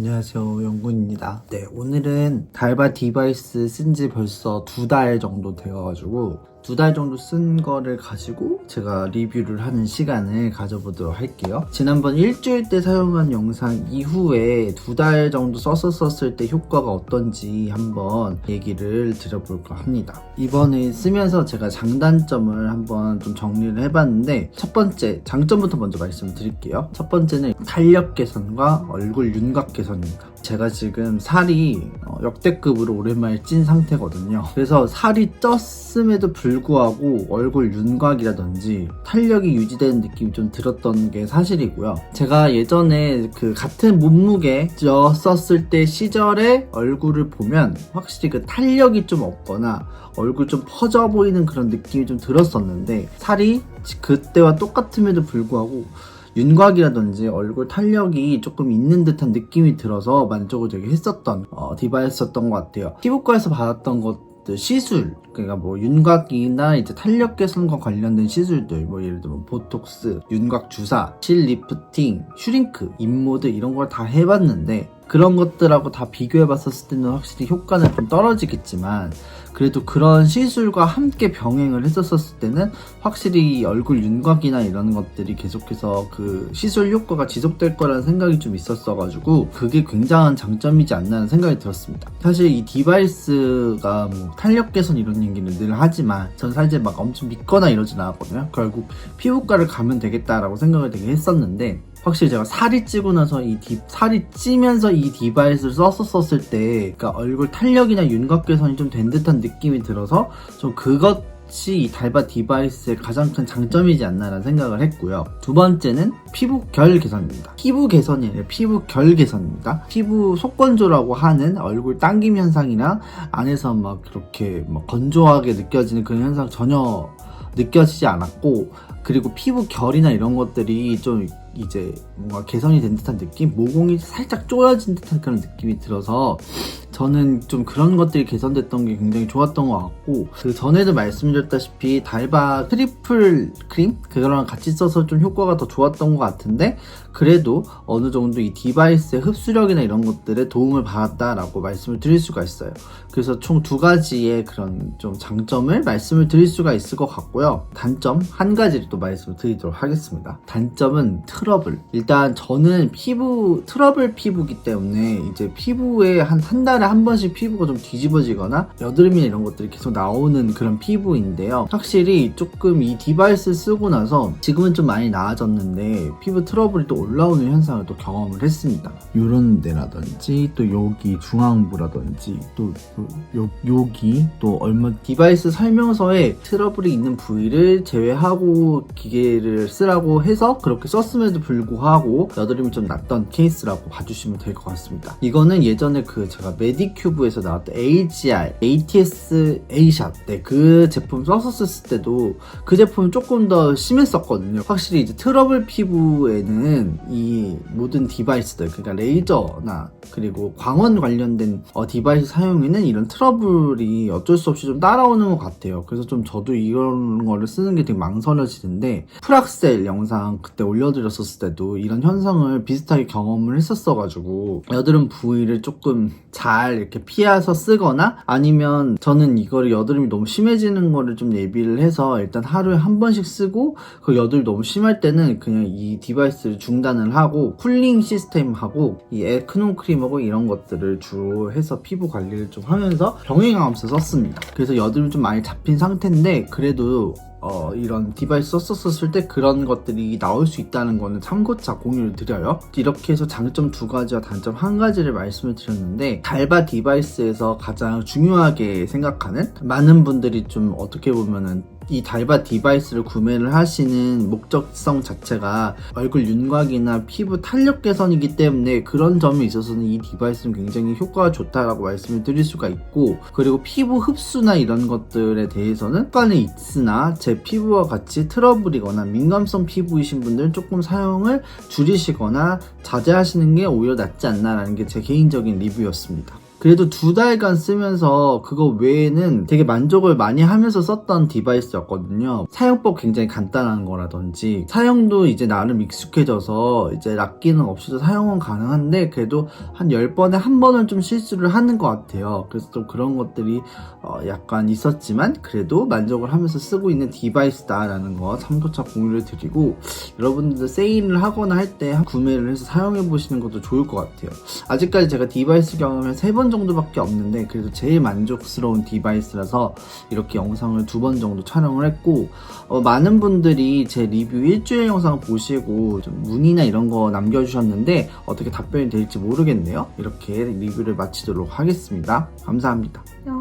안녕하세요 영군입니다. 네 오늘은 달바 디바이스 쓴 지 벌써 두 달 정도 되어가지고 두 달 정도 쓴 거를 가지고 제가 리뷰를 하는 시간을 가져보도록 할게요. 지난번 일주일 때 사용한 영상 이후에 두 달 정도 썼었을 때 효과가 어떤지 한번 얘기를 드려볼까 합니다. 이번에 쓰면서 제가 장단점을 한번 좀 정리를 해봤는데 첫 번째 장점부터 먼저 말씀을 드릴게요. 첫 번째는 탄력 개선과 얼굴 윤곽 개선입니다. 제가 지금 살이 어, 역대급으로 오랜만에 찐 상태거든요. 그래서 살이 쪘음에도 불구하고 얼굴 윤곽이라든지 탄력이 유지되는 느낌이 좀 들었던 게 사실이고요. 제가 예전에 그 같은 몸무게였었을 때 시절의 얼굴을 보면 확실히 그 탄력이 좀 없거나 얼굴 좀 퍼져 보이는 그런 느낌이 좀 들었었는데 살이 그때와 똑같음에도 불구하고 윤곽이라든지 얼굴 탄력이 조금 있는 듯한 느낌이 들어서 만족을 되게 했었던 어, 디바이스였던 것 같아요. 피부과에서 받았던 것들 시술 그러니까 뭐 윤곽이나 이제 탄력 개선과 관련된 시술들 뭐 예를 들면 보톡스, 윤곽 주사, 실 리프팅, 슈링크, 인모드 이런 걸 다 해봤는데 그런 것들하고 다 비교해 봤었을 때는 확실히 효과는 좀 떨어지겠지만 그래도 그런 시술과 함께 병행을 했었을 때는 확실히 얼굴 윤곽이나 이런 것들이 계속해서 그 시술 효과가 지속될 거라는 생각이 좀 있었어가지고 그게 굉장한 장점이지 않나 하는 생각이 들었습니다. 사실 이 디바이스가 뭐 탄력 개선 이런 얘기는 늘 하지만 전 사실 막 엄청 믿거나 이러진 않았거든요. 결국 피부과를 가면 되겠다라고 생각을 되게 했었는데 확실히 제가 살이 찌고 나서 이 디, 살이 찌면서 이 디바이스를 썼었을 때, 그러니까 얼굴 탄력이나 윤곽 개선이 좀 된 듯한 느낌이 들어서 좀 그것이 이 달바 디바이스의 가장 큰 장점이지 않나라는 생각을 했고요. 두 번째는 피부 결 개선입니다. 피부 개선이 아니라 피부 결 개선입니다. 피부 속건조라고 하는 얼굴 당김 현상이나 안에서 막 그렇게 막 건조하게 느껴지는 그런 현상 전혀 느껴지지 않았고 그리고 피부 결이나 이런 것들이 좀 이제 뭔가 개선이 된 듯한 느낌? 모공이 살짝 쪼여진 듯한 그런 느낌이 들어서 저는 좀 그런 것들이 개선됐던 게 굉장히 좋았던 것 같고 그 전에도 말씀드렸다시피 달바 트리플 크림 그거랑 같이 써서 좀 효과가 더 좋았던 것 같은데 그래도 어느 정도 이 디바이스의 흡수력이나 이런 것들에 도움을 받았다라고 말씀을 드릴 수가 있어요. 그래서 총 두 가지의 그런 좀 장점을 말씀을 드릴 수가 있을 것 같고요. 단점 한 가지를 또 말씀을 드리도록 하겠습니다. 단점은 트러블. 일단 저는 피부 트러블 피부기 때문에 이제 피부에 한 한 달에 한 번씩 피부가 좀 뒤집어지거나 여드름이나 이런 것들이 계속 나오는 그런 피부인데요. 확실히 조금 이 디바이스 쓰고 나서 지금은 좀 많이 나아졌는데 피부 트러블이 또 올라오는 현상을 또 경험을 했습니다. 요런 데라든지 또 여기 중앙부라든지 또 요, 여기 또 얼마 디바이스 설명서에 트러블이 있는 부위를 제외하고 기계를 쓰라고 해서 그렇게 썼음에도 불구하고 여드름이 좀 났던 케이스라고 봐주시면 될 것 같습니다. 이거는 예전에 그 제가 메디큐브에서 나왔던 AGR, ATS A샷 네, 그 제품 썼었을 때도 그 제품은 조금 더 심했었거든요. 확실히 이제 트러블 피부에는 이 모든 디바이스들 그러니까 레이저나 그리고 광원 관련된 어, 디바이스 사용에는 이런 트러블이 어쩔 수 없이 좀 따라오는 것 같아요. 그래서 좀 저도 이런 거를 쓰는 게 되게 망설여지는데 프락셀 영상 그때 올려드렸었을 때도 이런 현상을 비슷하게 경험을 했었어가지고 여드름 부위를 조금 잘 이렇게 피해서 쓰거나 아니면 저는 이거를 여드름이 너무 심해지는 거를 좀 예비를 해서 일단 하루에 한 번씩 쓰고 그 여드름이 너무 심할 때는 그냥 이 디바이스를 중단을 하고 쿨링 시스템하고 이 에크논 크림하고 이런 것들을 주로 해서 피부 관리를 좀 하면서 병행하면서 썼습니다. 그래서 여드름이 좀 많이 잡힌 상태인데 그래도 어, 이런 디바이스 썼었을 때 그런 것들이 나올 수 있다는 거는 참고차 공유를 드려요. 이렇게 해서 장점 두 가지와 단점 한 가지를 말씀을 드렸는데 달바 디바이스에서 가장 중요하게 생각하는 많은 분들이 좀 어떻게 보면은 이 달바 디바이스를 구매를 하시는 목적성 자체가 얼굴 윤곽이나 피부 탄력 개선이기 때문에 그런 점에 있어서는 이 디바이스는 굉장히 효과가 좋다라고 말씀을 드릴 수가 있고 그리고 피부 흡수나 이런 것들에 대해서는 효과는 있으나 제 피부와 같이 트러블이거나 민감성 피부이신 분들은 조금 사용을 줄이시거나 자제하시는 게 오히려 낫지 않나라는 게 제 개인적인 리뷰였습니다. 그래도 두 달간 쓰면서 그거 외에는 되게 만족을 많이 하면서 썼던 디바이스였거든요. 사용법 굉장히 간단한 거라든지 사용도 이제 나름 익숙해져서 이제 락 기능 없이도 사용은 가능한데 그래도 한 10번에 한 번은 좀 실수를 하는 것 같아요. 그래서 좀 그런 것들이 어, 약간 있었지만 그래도 만족을 하면서 쓰고 있는 디바이스다라는 거 참고차 공유를 드리고 여러분들도 세일을 하거나 할 때 구매를 해서 사용해 보시는 것도 좋을 것 같아요. 아직까지 제가 디바이스 경험이 3번 정도밖에 없는데 그래도 제일 만족스러운 디바이스라서 이렇게 영상을 두 번 정도 촬영을 했고 어, 많은 분들이 제 리뷰 일주일 영상 보시고 좀 문의나 이런 거 남겨주셨는데 어떻게 답변이 될지 모르겠네요. 이렇게 리뷰를 마치도록 하겠습니다. 감사합니다. 뿅.